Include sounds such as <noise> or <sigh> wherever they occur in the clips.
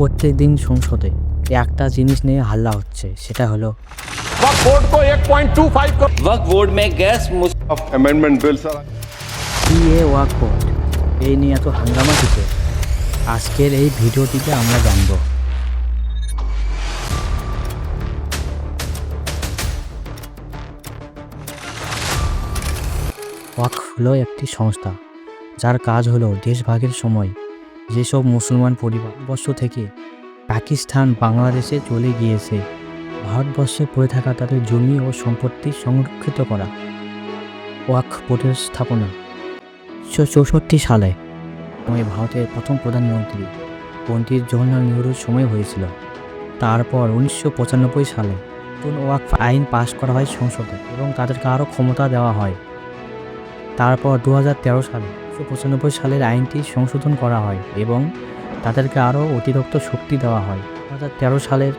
প্রত্যেক দিন সংসদে একটা জিনিস নিয়ে হাল্লা হচ্ছে সেটা হলো এই নিয়ে এত হাঙ্গামা দিতে আজকের এই ভিডিওটিতে আমরা জানব। ওয়াক হলো একটি সংস্থা যার কাজ হলো দেশভাগের সময় যেসব মুসলমান পরিবার বর্ষ থেকে পাকিস্তান, বাংলাদেশে চলে গিয়েছে, ভারতবর্ষে পড়ে থাকা তাদের জমি ও সম্পত্তি সংরক্ষিত করা। ওয়াকফ বোর্ডের স্থাপনা। উনিশশো চৌষট্টি সালে সময় ভারতের প্রথম প্রধানমন্ত্রী পণ্ডিত জওহরলাল নেহরুর সময় হয়েছিল। তারপর উনিশশো পঁচানব্বই সালে নতুন ওয়াকফ আইন পাশ করা হয় সংসদে এবং তাদেরকে আরও ক্ষমতা দেওয়া হয়। তারপর দু সালে উনিশশো পঁচানব্বই সালের আইনটি সংশোধন করা হয় এবং তাদেরকে আরও অতিরিক্ত শক্তি দেওয়া হয়। দু হাজার তেরো সালের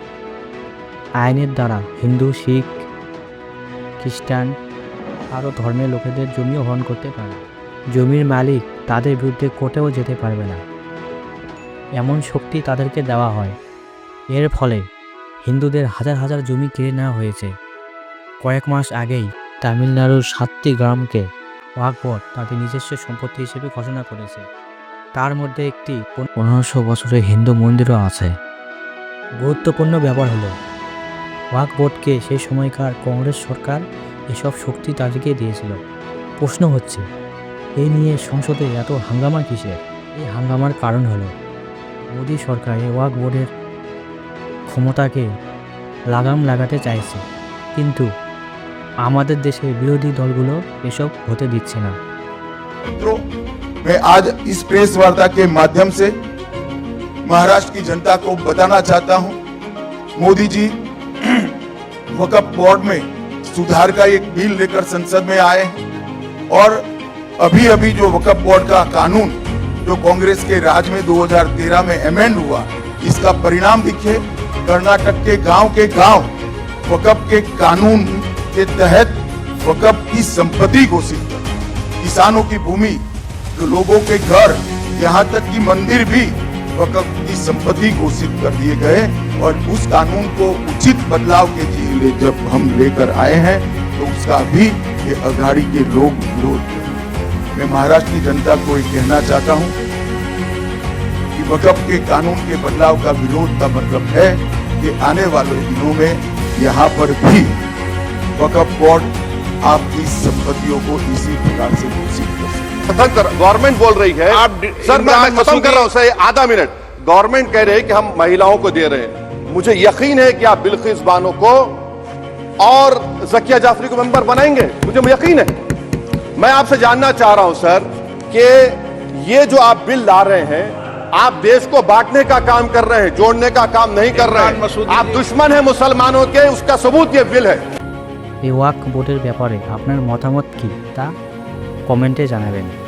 আইনের দ্বারা হিন্দু, শিখ, খ্রিস্টান আরও ধর্মের লোকেদের জমিও হরণ করতে পারে। জমির মালিক তাদের বিরুদ্ধে কোর্টেও যেতে পারবে না। এমন শক্তি তাদেরকে দেওয়া হয়। এর ফলে হিন্দুদের হাজার হাজার জমি কেড়ে নেওয়া হয়েছে। কয়েক মাস আগেই তামিলনাড়ুর সাতটি গ্রামকে ওয়াকবোর্ড তাদের নিজস্ব সম্পত্তি হিসেবে ঘোষণা করেছে। তার মধ্যে একটি পনেরোশো বছরের হিন্দু মন্দিরও আছে। গুরুত্বপূর্ণ ব্যাপার হলো ওয়াক বোর্ডকে সেই সময়কার কংগ্রেস সরকার এসব শক্তি তাদেরকে দিয়েছিল। প্রশ্ন হচ্ছে এই নিয়ে সংসদে এত হাঙ্গামা কিসের? এই হাঙ্গামার কারণ হলো, মোদী সরকার এই ওয়াক বোর্ডের ক্ষমতাকে লাগাম লাগাতে চাইছে। কিন্তু আমাদের দেশের বিরোধী দলগুলো এসব হতে দিচ্ছে না मित्रों मैं आज इस प्रेस वार्ता के माध्यम से महाराष्ट्र की जनता को बताना चाहता हूं मोदी जी <clears throat> वकफ बोर्ड में सुधार का एक बिल लेकर संसद में आए हैं और अभी अभी जो वकफ बोर्ड का कानून जो कांग्रेस के राज में 2013 में अमेंड हुआ इसका परिणाम दिखे कर्नाटक के गांव के गांव वकफ के कानून के तहत वकफ की संपत्ति घोषित कर किसानों की भूमि, जो लोगों के घर, यहाँ तक कि मंदिर भी वकफ की संपत्ति घोषित कर दिए गए और उस कानून को उचित बदलाव के लिए जब हम लेकर आए हैं तो उसका भी ये अघाड़ी के लोग विरोध। मैं महाराष्ट्र की जनता को ये कहना चाहता हूँ कि वकफ के कानून के बदलाव का विरोध का मतलब है कि आने वाले दिनों में यहाँ पर भी वकफ बोर्ड आपकी संपत्तियों को इसी प्रकार से कर सकते। कर गवर्नमेंट बोल रही है। आप सर मैं खत्म कर रहा हूँ सर आधा मिनट। गवर्नमेंट कह रहे हैं कि हम महिलाओं को दे रहे हैं। मुझे यकीन है कि आप बिल्किस बानो को और जकिया जाफरी को मेंबर बनाएँगे। मुझे यकीन है। मैं आपसे जानना चाह रहा हूँ सर कि ये जो आप बिल ला रहे हैं आप देश को बांटने का काम कर रहे हैं जोड़ने का काम नहीं कर रहे हैं। आप दुश्मन है मुसलमानों के उसका सबूत ये बिल है। এই ওয়াক বোর্ডের ব্যাপারে আপনার মতামত কী তা কমেন্টে জানাবেন।